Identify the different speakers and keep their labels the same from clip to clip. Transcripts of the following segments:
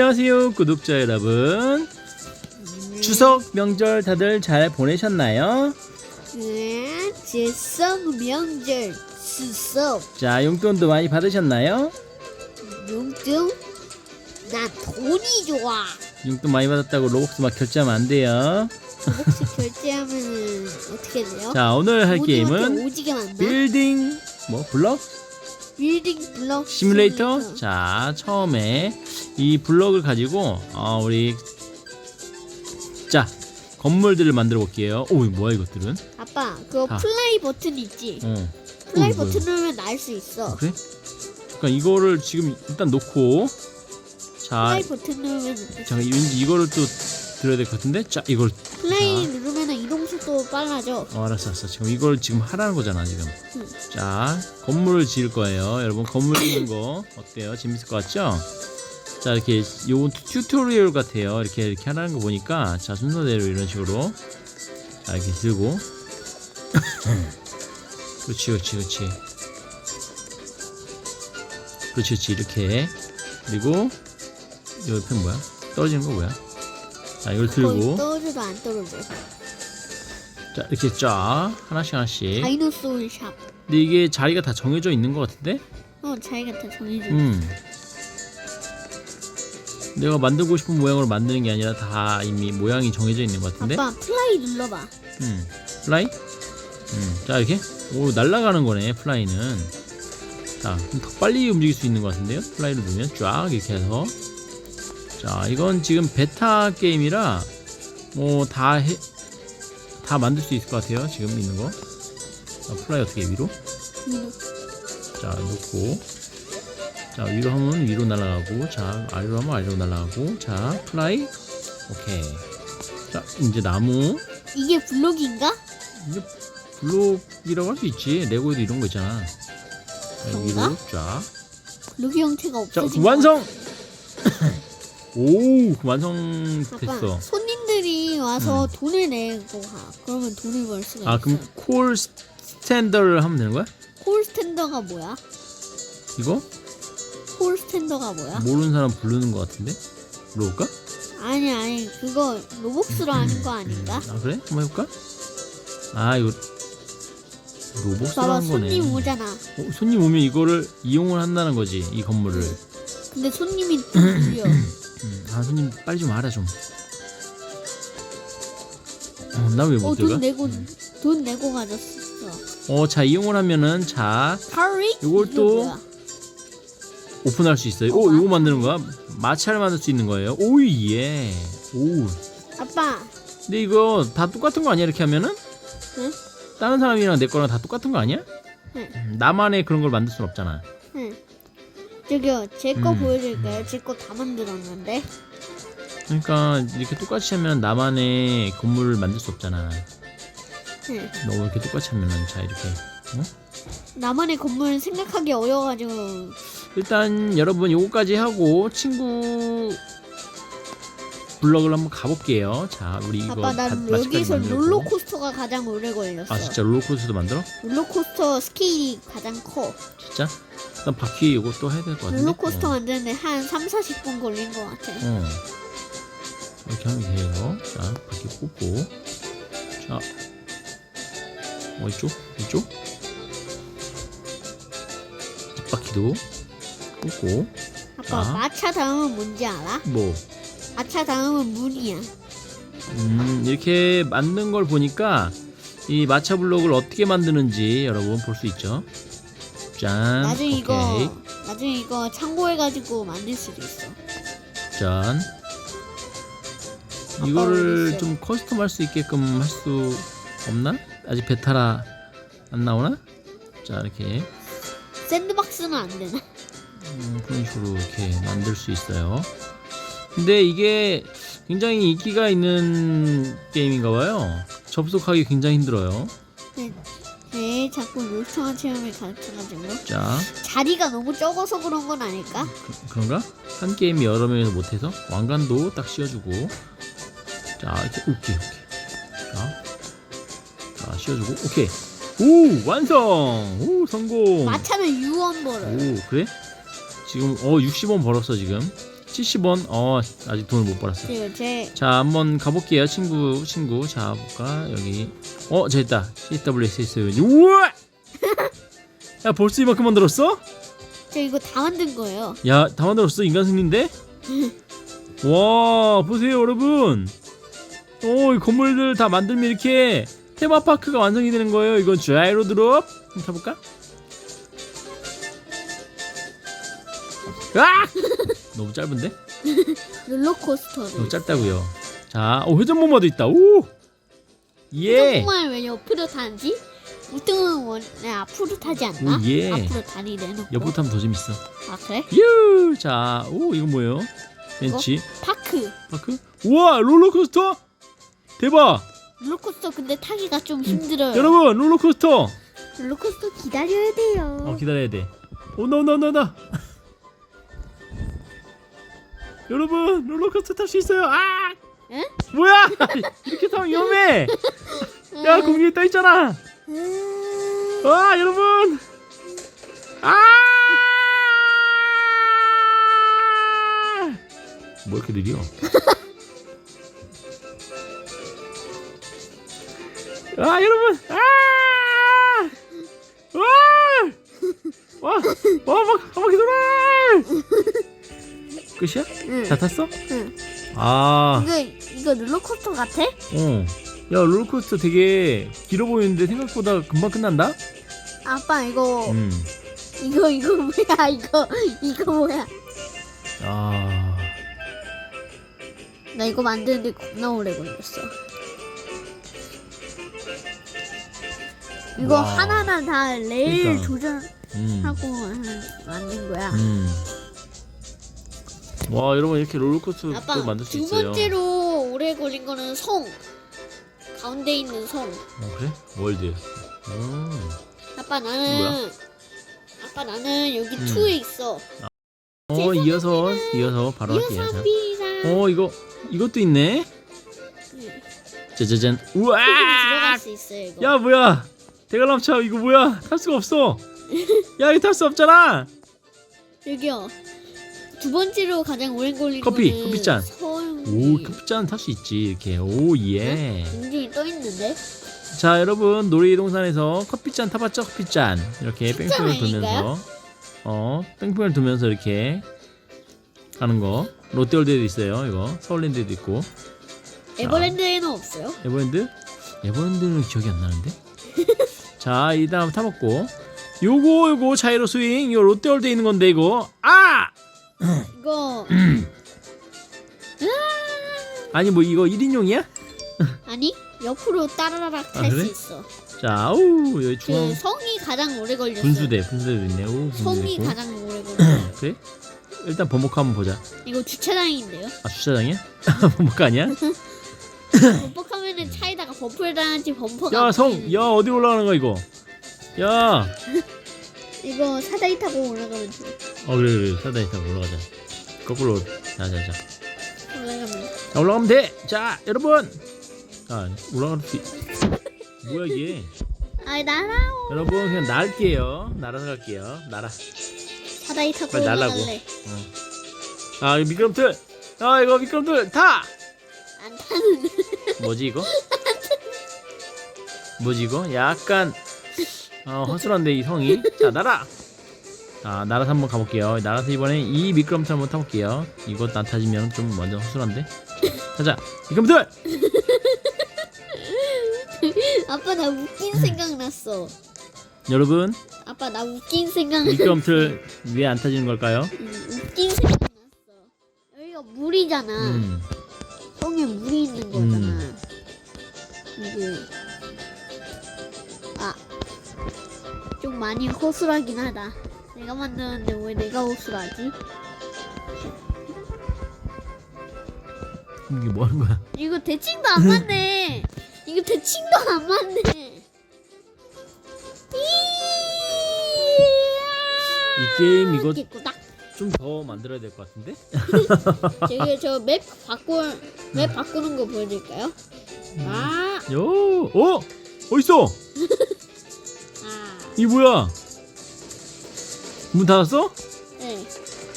Speaker 1: 안녕하세요 구독자 여러분 추석 명절 다들 잘 보내셨나요?
Speaker 2: 네, 제성 명절 추석
Speaker 1: 자 용돈도 많이 받으셨나요?
Speaker 2: 용돈 나 돈이 좋아
Speaker 1: 용돈 많이 받았다고 로벅스 막 결제하면 안 돼요
Speaker 2: 혹시 결제하면은 어떻게 돼요?
Speaker 1: 자 오늘 할 게임은
Speaker 2: 오지게 만나?
Speaker 1: 빌딩 뭐 블럭
Speaker 2: 빌딩 블럭
Speaker 1: 시뮬레이터 자 처음에 이 블럭을 가지고 어, 우리 자 건물들을 만들어 볼게요 오 이거 뭐야 이것들은
Speaker 2: 아빠 그거
Speaker 1: 아.
Speaker 2: 플라이 버튼 있지?
Speaker 1: 어 뭐야,
Speaker 2: 버튼 누르면 날 수 있어
Speaker 1: 그래? 그러니까 이거를 지금 일단 놓고 자
Speaker 2: 플라이 버튼 누르면
Speaker 1: 자, 왠지 이거를 또 들어야 될 것 같은데? 자, 이걸
Speaker 2: 이동 속도 빨라져
Speaker 1: 어, 알았어, 알았어. 지금 이걸 지금 하라는 거잖아, 지금.
Speaker 2: 응.
Speaker 1: 자, 건물을 지을 거예요. 여러분, 건물 짓는 거 어때요? 재밌을 것 같죠? 자, 이렇게 요건 튜- 튜토리얼 같아요. 이렇게 이렇게 하라는 거 보니까 자, 순서대로 이런 식으로 자, 이렇게 들고 그렇지, 그렇지, 그렇지. 그렇지, 그렇지. 이렇게 그리고 이 옆에 뭐야? 떨어지는 거 뭐야? 자, 이걸 들고
Speaker 2: 떨어져도 안 떨어져
Speaker 1: 자 이렇게 쫙 하나씩 하나씩.
Speaker 2: 다이노소울 샵.
Speaker 1: 근데 이게 자리가 다 정해져 있는 것 같은데?
Speaker 2: 어 자기가 다 정해줘
Speaker 1: 음. 내가 만들고 싶은 모양으로 만드는 게 아니라 다 이미 모양이 정해져 있는 것 같은데?
Speaker 2: 아빠 플라이 눌러봐.
Speaker 1: 음. 플라이? 음 자 이렇게? 오 날아가는 거네 플라이는. 자 그럼 더 빨리 움직일 수 있는 것 같은데요? 플라이를 누르면 쫙 이렇게 해서. 자 이건 지금 베타 게임이라 뭐다해 다 만들 수 있을 것 같아요. 지금 있는 거. 자, 플라이 어떻게 위로
Speaker 2: 위로.
Speaker 1: 자 놓고. 자 위로 하면 위로 날아가고 자 아래로 하면 아래로 날아가고 자 플라이. 오케이. 자 이제 나무.
Speaker 2: 이게 블록인가?
Speaker 1: 이제 블록이라고 할 수 있지. 레고에도 이런 거 있잖아. 자, 위로? 쫙자.
Speaker 2: 블록 형태가
Speaker 1: 완성 오 완성!
Speaker 2: 것 같아.
Speaker 1: 됐어.
Speaker 2: 아빠, 와서 돈을 내고 가. 그러면 돈을 벌 수가
Speaker 1: 아
Speaker 2: 있어.
Speaker 1: 그럼 콜 스탠더를 하면 되는 거야
Speaker 2: 콜 스탠더가 뭐야?
Speaker 1: 이거
Speaker 2: 콜 스탠더가 뭐야?
Speaker 1: 모르는 사람 부르는 거 같은데 물어볼까
Speaker 2: 아니 아니 그거 로복스로 하는 거 아닌가?
Speaker 1: 아 그래 한번 해볼까 아 이거 로봇으로 하는 거네
Speaker 2: 손님 오잖아.
Speaker 1: 어, 손님 오면 이거를 이용을 한다는 거지 이 건물을
Speaker 2: 근데 손님이 돈 줄여.
Speaker 1: 음, 아 손님 빨리 좀 알아 좀 어, 나왜 못 들어가?
Speaker 2: 어돈 내고 돈 내고 가졌어.
Speaker 1: 어, 자 이용을 하면은 자
Speaker 2: 하리?
Speaker 1: 요걸 또-? 오픈할 수 있어요. 오, 이거 만드는 거야? 마차를 만들 수 있는 거예요. 오, 예. 오.
Speaker 2: 아빠
Speaker 1: 근데 이거 다 똑같은 거 아니야? 이렇게 하면은?
Speaker 2: 응?
Speaker 1: 다른 사람이랑 내 거랑 다 똑같은 거 아니야?
Speaker 2: 응.
Speaker 1: 음, 나만의 그런 걸 만들 순 없잖아.
Speaker 2: 응. 저기요 제 거
Speaker 1: 음.
Speaker 2: 보여드릴까요? 제 거 다 만들었는데.
Speaker 1: 그러니까 이렇게 똑같이 하면 나만의 건물을 만들 수 없잖아.
Speaker 2: 응.
Speaker 1: 너무 이렇게 똑같이 하면은 자 이렇게. 어?
Speaker 2: 나만의 건물 생각하기 어려워가지고
Speaker 1: 일단 여러분 요거까지 하고 친구 블럭을 한번 가볼게요. 자, 우리 이거
Speaker 2: 아빠 나
Speaker 1: 다- 마치까지
Speaker 2: 여기서
Speaker 1: 만들고.
Speaker 2: 롤러코스터가 가장 오래 걸렸어.
Speaker 1: 아 진짜 롤러코스터도 만들어?
Speaker 2: 롤러코스터 스케일이 가장 커.
Speaker 1: 진짜? 일단 바퀴 이거 또 해야 될 것 같은데.
Speaker 2: 롤러코스터
Speaker 1: 어.
Speaker 2: 만드는데 한 3, 40분 걸린 것 같아.
Speaker 1: 어. 이렇게 하면 돼요. 자, 바퀴 꽂고. 자, 어 이쪽, 이쪽. 뒷바퀴도 꽂고.
Speaker 2: 아빠
Speaker 1: 자.
Speaker 2: 마차 다음은 뭔지 알아?
Speaker 1: 뭐,
Speaker 2: 마차 다음은 문이야.
Speaker 1: 음, 이렇게 만든 걸 보니까 이 마차 블록을 어떻게 만드는지 여러분 볼 수 있죠. 짠.
Speaker 2: 나중에
Speaker 1: 오케이.
Speaker 2: 이거 나중에 이거 참고해가지고 만들 수도 있어.
Speaker 1: 짠. 이거를
Speaker 2: 있어?
Speaker 1: 좀 커스텀할 수 있게끔 할 수 없나? 아직 베타라 안 나오나? 자 이렇게
Speaker 2: 샌드박스는 안 되나?
Speaker 1: 음, 그런 식으로 이렇게 만들 수 있어요. 근데 이게 굉장히 인기가 있는 게임인가 봐요. 접속하기 굉장히 힘들어요.
Speaker 2: 네, 네 자꾸 요청한 체험을 가르쳐가지고
Speaker 1: 자,
Speaker 2: 자리가 너무 적어서 그런 건 아닐까?
Speaker 1: 그, 그런가? 한 게임이 여러 명이서 못해서 왕관도 딱 씌워주고 자 이렇게 오케이 오케이 자, 자 씌워주고 오케이 오 완성 오 성공
Speaker 2: 마차는 유언 벌어요.
Speaker 1: 오 그래? 지금 어 60원 벌었어 지금 70원. 어, 아직 돈을 못 벌었어.
Speaker 2: 그리고 제
Speaker 1: 자, 한번 가볼게요, 친구, 친구. 자, 볼까 여기. 어, 저 있다. CWSS. 우와! 야, 벌써 이만큼 만들었어?
Speaker 2: 저 이거 다 만든 거예요.
Speaker 1: 야, 다 만들었어, 인간 승리인데? 와, 보세요, 여러분. 오, 이 건물들 다 만들면 이렇게 테마파크가 완성이 되는 거예요. 이건 자이로 드롭. 한번 타볼까? 아! 너무 짧은데?
Speaker 2: 롤러코스터를.
Speaker 1: 너무 짧다고요. 자, 오 회전 모마도 있다. 오, 예,
Speaker 2: 정말 왜 옆으로 타는지? 보통은 원래 앞으로 타지 않나?
Speaker 1: 오, 예.
Speaker 2: 앞으로 다리 내놓고.
Speaker 1: 옆으로 타면 더 재밌어.
Speaker 2: 아 그래?
Speaker 1: 유, 자, 오 이건 뭐예요? 벤치,
Speaker 2: 파크.
Speaker 1: 파크. 우와, 롤러코스터. 대박.
Speaker 2: 롤러코스터 근데 타기가 좀 힘들어요.
Speaker 1: 여러분, 롤러코스터.
Speaker 2: 롤러코스터 기다려야 돼요.
Speaker 1: 어, 기다려야 돼. 온다, 온다, 온다, 온다. 여러분, 롤러코스터 탈 수 있어요. 아,
Speaker 2: 응?
Speaker 1: 뭐야? 이렇게 타면 위험해. 야, 공중에 떠 있잖아.
Speaker 2: 음...
Speaker 1: 와 여러분 아! 뭐 이렇게 느려? 아 여러분 아! 와! 와! 와! 막 한 바퀴 돌아! 끝이야?
Speaker 2: 응.
Speaker 1: 다 탔어?
Speaker 2: 응.
Speaker 1: 아,
Speaker 2: 이거 이거 롤러코스터 같아?
Speaker 1: 어. 야 롤코스터 되게 길어 보이는데 생각보다 금방 끝난다?
Speaker 2: 아빠 이거
Speaker 1: 음.
Speaker 2: 이거 이거 뭐야 이거 이거 뭐야?
Speaker 1: 아.
Speaker 2: 나 이거 만드는데 겁나 오래 걸렸어. 이거
Speaker 1: 와.
Speaker 2: 하나하나 다 레일
Speaker 1: 그러니까.
Speaker 2: 조절하고
Speaker 1: 음.
Speaker 2: 한- 만든 거야.
Speaker 1: 음. 와 여러분 이렇게 롤러코스터
Speaker 2: 아빠
Speaker 1: 또 만들 수
Speaker 2: 두
Speaker 1: 있어요.
Speaker 2: 번째로 오래 걸린 거는 성 가운데 있는 성.
Speaker 1: 어 그래? 월드. 음.
Speaker 2: 아빠 나는
Speaker 1: 뭐야?
Speaker 2: 아빠 나는 여기
Speaker 1: 음.
Speaker 2: 2에 있어.
Speaker 1: 어 이어서 이어서 바로 할게요.
Speaker 2: 이어서 비상.
Speaker 1: 어 이거 이것도 있네. 짜자잔. 우와.
Speaker 2: 들어갈 수 있어요 이거.
Speaker 1: 야 뭐야? 대관람차 이거 뭐야? 탈 수가 없어. 야 이거 탈 수 없잖아.
Speaker 2: 여기요. 두 번째로 가장 오래 걸린
Speaker 1: 커피,
Speaker 2: 거는
Speaker 1: 커피잔.
Speaker 2: 성.
Speaker 1: 오 커피잔 탈 수 있지 이렇게. 오 예.
Speaker 2: 공중에 떠 있는데.
Speaker 1: 자 여러분 놀이동산에서 커피잔 타봤죠 커피잔 이렇게
Speaker 2: 진짜
Speaker 1: 뺑뺑을
Speaker 2: 아닌가요?
Speaker 1: 돌면서 어 뺑뺑을 돌면서 이렇게 가는 거 롯데월드에도 있어요 이거 서울랜드에도 있고
Speaker 2: 에버랜드에는 없어요.
Speaker 1: 에버랜드 에버랜드는 기억이 안 나는데 자 이 다음 타봤고. 요거 요거 자이로 스윙. 이거 롯데월드에 있는 건데 이거. 아!
Speaker 2: 이거.
Speaker 1: 아니 뭐 이거 1인용이야?
Speaker 2: 아니 옆으로 탈수
Speaker 1: 아, 그래?
Speaker 2: 있어.
Speaker 1: 자 아우 여기 중앙.
Speaker 2: 그 성이 가장 오래 걸렸어.
Speaker 1: 분수대 분수대도 있네. 오 분수대
Speaker 2: 성이
Speaker 1: 있고.
Speaker 2: 가장 오래 걸렸어.
Speaker 1: 그래? 일단 번복 한번 보자.
Speaker 2: 이거 주차장인데요.
Speaker 1: 아 주차장이야? 번복 아니야?
Speaker 2: 범퍼하면은 차에다가 범퍼를 달았지 범퍼가.
Speaker 1: 야, 성. 야, 어디 올라가는 거야, 이거? 야,
Speaker 2: 이거 사다리 타고 올라가면 돼.
Speaker 1: 어, 그래, 그래. 사다리 타고 올라가자. 거꾸로. 자, 자, 자.
Speaker 2: 올라가면.
Speaker 1: 자, 올라가면 돼! 자, 여러분! 자, 올라가는 수, 있... 뭐야, 이게?
Speaker 2: 아 날아오.
Speaker 1: 여러분, 그냥 날게요. 날아서 갈게요. 날아.
Speaker 2: 사다리 타고
Speaker 1: 빨리 날라고.
Speaker 2: 올라갈래.
Speaker 1: 어. 아, 이거 미끄럼틀! 아, 이거 미끄럼틀! 타!
Speaker 2: 안 타는.
Speaker 1: 뭐지, 이거? 뭐지, 이거? 약간, 어, 허술한데, 이 성이. 자, 날아! 자, 날아서 한번 가볼게요. 날아서 이번에 이 미끄럼틀 한번 타볼게요. 이거 안 타지면 좀 완전 허술한데? 가자! 미끄럼틀!
Speaker 2: 아빠 나 웃긴 생각 났어.
Speaker 1: 여러분,
Speaker 2: 아빠 나 웃긴 생각.
Speaker 1: 미끄럼틀 왜안 타지는 걸까요?
Speaker 2: 음, 웃긴 생각 났어. 여기가 물이잖아.
Speaker 1: 음,
Speaker 2: 성에 물이 있는 거잖아. 이게 많이 허술하긴 하다. 내가 만드는데 왜 내가 허술하지?
Speaker 1: 이게 뭐 하는 거야?
Speaker 2: 이거 대칭도 안 맞네. 이거 대칭도 안 맞네.
Speaker 1: 이 게임 이거
Speaker 2: 깨끗다.
Speaker 1: 좀 더 만들어야 될 것 같은데?
Speaker 2: 저기 저맵 바꾸 맵 바꾸는 거 보여드릴까요? 아,
Speaker 1: 요, 어? 어딨어?
Speaker 2: 아,
Speaker 1: 이 뭐야? 문 닫았어?
Speaker 2: 네.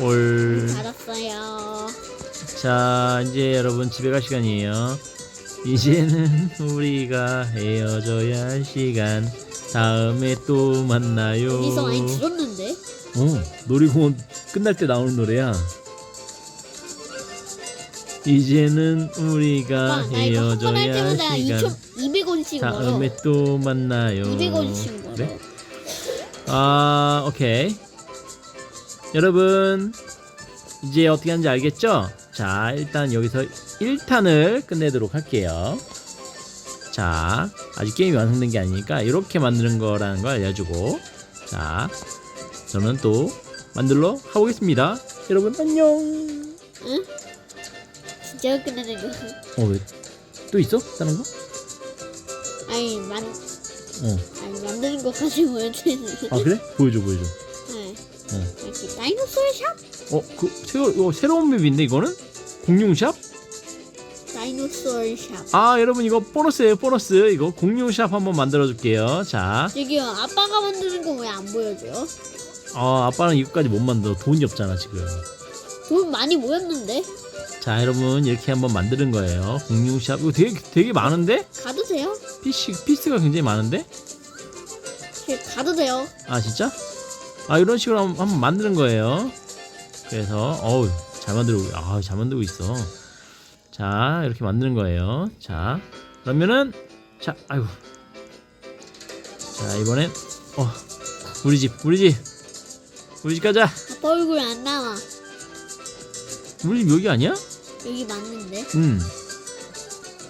Speaker 1: 올.
Speaker 2: 받았어요.
Speaker 1: 자, 이제 여러분 집에 갈 시간이에요. 이제는 우리가 헤어져야 할 시간. 다음에 또 만나요.
Speaker 2: 어디서 많이 들었는데?
Speaker 1: 어, 놀이공원 끝날 때 나오는 노래야. 이제는 우리가
Speaker 2: 오빠, 나 이거 한번할
Speaker 1: 헤어져야 할
Speaker 2: 때마다
Speaker 1: 시간.
Speaker 2: 200원씩 벌어.
Speaker 1: 다음에 또 만나요.
Speaker 2: 200원씩 벌어.
Speaker 1: 그래? 아, 오케이. 여러분, 이제 어떻게 하는지 알겠죠? 자, 일단 여기서 1탄을 끝내도록 할게요. 자, 아직 게임이 완성된 게 아니니까 이렇게 만드는 거라는 걸 알려주고, 자, 저는 또 만들러 가보겠습니다. 여러분, 안녕!
Speaker 2: 응? 진짜 끝내는 거.
Speaker 1: 어, 왜? 또 있어? 다른 거?
Speaker 2: 아니 만
Speaker 1: 어.
Speaker 2: 아니 만드는 것까지 보여드리는.
Speaker 1: 아, 그래? 보여줘, 보여줘.
Speaker 2: 네.
Speaker 1: 어.
Speaker 2: 이렇게 다이노소어 샵?
Speaker 1: 어, 그, 새로, 이거 새로운 맵인데, 이거는? 공룡샵?
Speaker 2: 다이노소어 샵.
Speaker 1: 아 여러분 이거 보너스예요 보너스 이거 공룡샵 한번 만들어 줄게요 자
Speaker 2: 저기요 아빠가 만드는 거 왜 안 보여줘요?
Speaker 1: 어, 아빠는 이거까지 못 만들어 돈이 없잖아 지금
Speaker 2: 돈 많이 모였는데?
Speaker 1: 자 여러분 이렇게 한번 만드는 거예요. 공룡샵. 이거 되게 되게 많은데?
Speaker 2: 가도 돼요?
Speaker 1: 피스 피스가 굉장히 많은데?
Speaker 2: 저 가도 돼요.
Speaker 1: 아 진짜? 아 이런 식으로 한번, 한번 만드는 거예요. 그래서 어우 잘 만들고 아잘 만들고 있어. 자 이렇게 만드는 거예요. 자 그러면은 자 아이고. 자 이번엔 어 우리 집 우리 집. 우리 집 가자.
Speaker 2: 아빠 얼굴 안 나와.
Speaker 1: 우리 집 여기 아니야?
Speaker 2: 여기 맞는데.
Speaker 1: 음.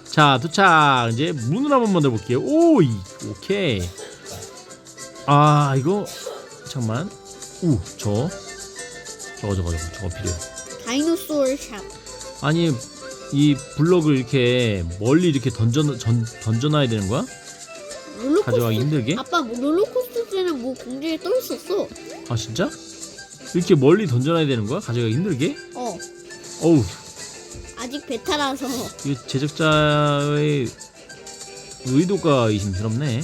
Speaker 1: 자 도착 이제 문을 한번 만들어 볼게요 오 이, 오케이 아 이거 잠깐만 우저 저거 저거 저거 저거 필요해
Speaker 2: 다이노소어 샵.
Speaker 1: 아니 이 블럭을 이렇게 멀리 이렇게 던져 전, 던져놔야 되는 거야?
Speaker 2: 롤러코스터.
Speaker 1: 가져가기 힘들게?
Speaker 2: 아빠 뭐 롤러코스터 때는 뭐 공중에 떠 있었어.
Speaker 1: 아 진짜? 이렇게 멀리 던져놔야 되는 거야? 가져가기 힘들게?
Speaker 2: 어.
Speaker 1: 어우
Speaker 2: 아직 베타라서
Speaker 1: 이 제작자의 의도가 의심스럽네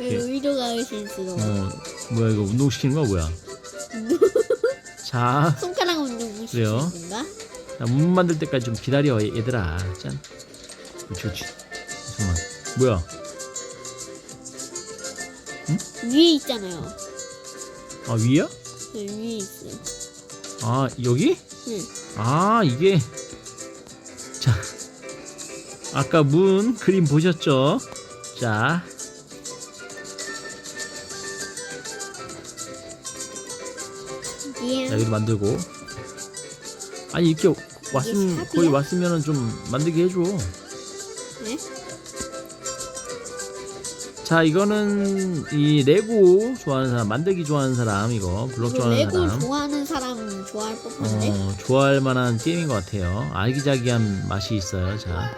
Speaker 2: 왜
Speaker 1: 예.
Speaker 2: 의도가 의심스러워.
Speaker 1: 어 뭐야 이거 운동시키는 거야 뭐야 자,
Speaker 2: 손가락 운동
Speaker 1: 그래요?
Speaker 2: 건가?
Speaker 1: 자, 문 만들 때까지 좀 기다려 얘- 얘들아 짠 그렇지 그렇지 잠깐만 뭐야
Speaker 2: 위에 있잖아요.
Speaker 1: 아 위야?
Speaker 2: 네, 위에 있어.
Speaker 1: 아 여기?
Speaker 2: 응.
Speaker 1: 아 이게 자 아까 문 그림 보셨죠? 자
Speaker 2: 예.
Speaker 1: 자, 여기도 만들고 아니 이렇게 왔으면? 거의 왔으면은 좀 만들게 해줘
Speaker 2: 네?
Speaker 1: 자 이거는 이 레고 좋아하는 사람 만들기 좋아하는 사람 이거 블록 좋아하는
Speaker 2: 레고
Speaker 1: 사람
Speaker 2: 좋아하는 사람 좋아할 법한데.
Speaker 1: 어, 좋아할 만한 게임인 것 같아요 아기자기한 맛이 있어요 자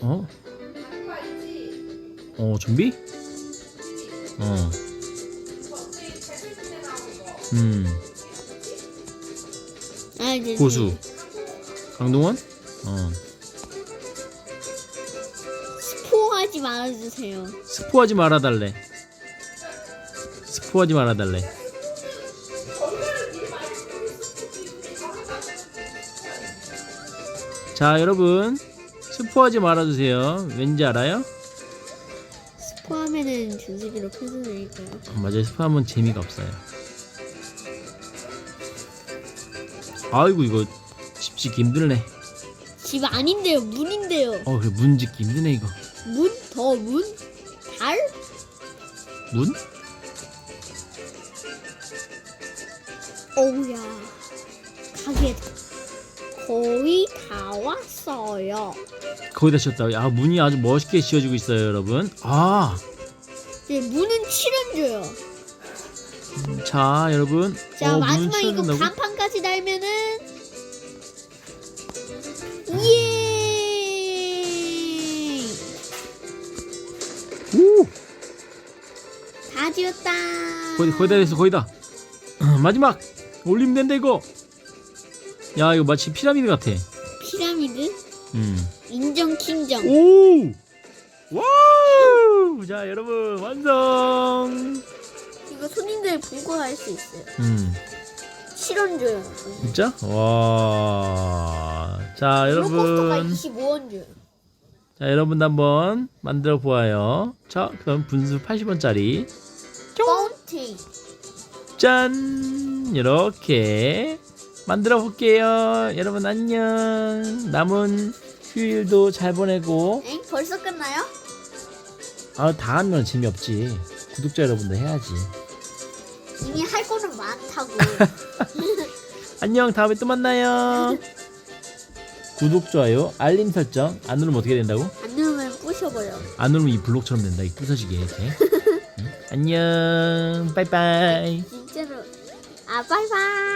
Speaker 1: 어? 어 준비? 어 음,
Speaker 2: 아, 이제
Speaker 1: 고수 강동원? 어
Speaker 2: 스포하지 말아주세요.
Speaker 1: 스포하지 말아달래 스포하지 말아달래 자 여러분 스포하지 말아주세요 왠지 알아요?
Speaker 2: 스포하면은 준식이로 펜슬내릴까요?
Speaker 1: 어, 맞아요 스포하면 재미가 없어요 아이고 이거 집 짓기 힘들네
Speaker 2: 집 아닌데요, 문인데요.
Speaker 1: 어 그래 문 짓기 힘드네 이거
Speaker 2: 문? 더 문? 달?
Speaker 1: 문?
Speaker 2: 어우야. 가게 거의 다 왔어요.
Speaker 1: 거기다 쳤다 야 문이 아주 멋있게 지어지고 있어요 여러분 아
Speaker 2: 이제 문은 칠해줘요.
Speaker 1: 자 여러분
Speaker 2: 자
Speaker 1: 어,
Speaker 2: 마지막 이거? 간판까지 달면은 다 지었다.
Speaker 1: 거의 거의 다 됐어 거의 다 마지막 올리면 된다 이거 야 이거 마치 피라미드 같아
Speaker 2: 피라미드
Speaker 1: 음.
Speaker 2: 인정 킹정.
Speaker 1: 오 와우 자 여러분 완성
Speaker 2: 이거 손님들 보고 할수 있어요.
Speaker 1: 음
Speaker 2: 7원 줘요.
Speaker 1: 진짜? 와. 자
Speaker 2: 롤코스터가
Speaker 1: 여러분
Speaker 2: 25원 줘요.
Speaker 1: 자 여러분도 한번 만들어 보아요. 자 그럼 분수 80원짜리
Speaker 2: 파운틴.
Speaker 1: 짠 이렇게 만들어 볼게요. 여러분 안녕. 남은 휴일도 잘 보내고
Speaker 2: 엥? 벌써 끝나요?
Speaker 1: 아 다 하면 재미없지. 구독자 여러분도 해야지.
Speaker 2: 이미 할 거는 많다고.
Speaker 1: 안녕 다음에 또 만나요. 구독 좋아요 알림 설정 안 누르면 어떻게 된다고?
Speaker 2: 안 누르면 부셔버려.
Speaker 1: 안 누르면 이 블록처럼 된다. 이 부서지게 이렇게. 응? 안녕. 빠이빠이.
Speaker 2: 진짜로. 아, 바이바이.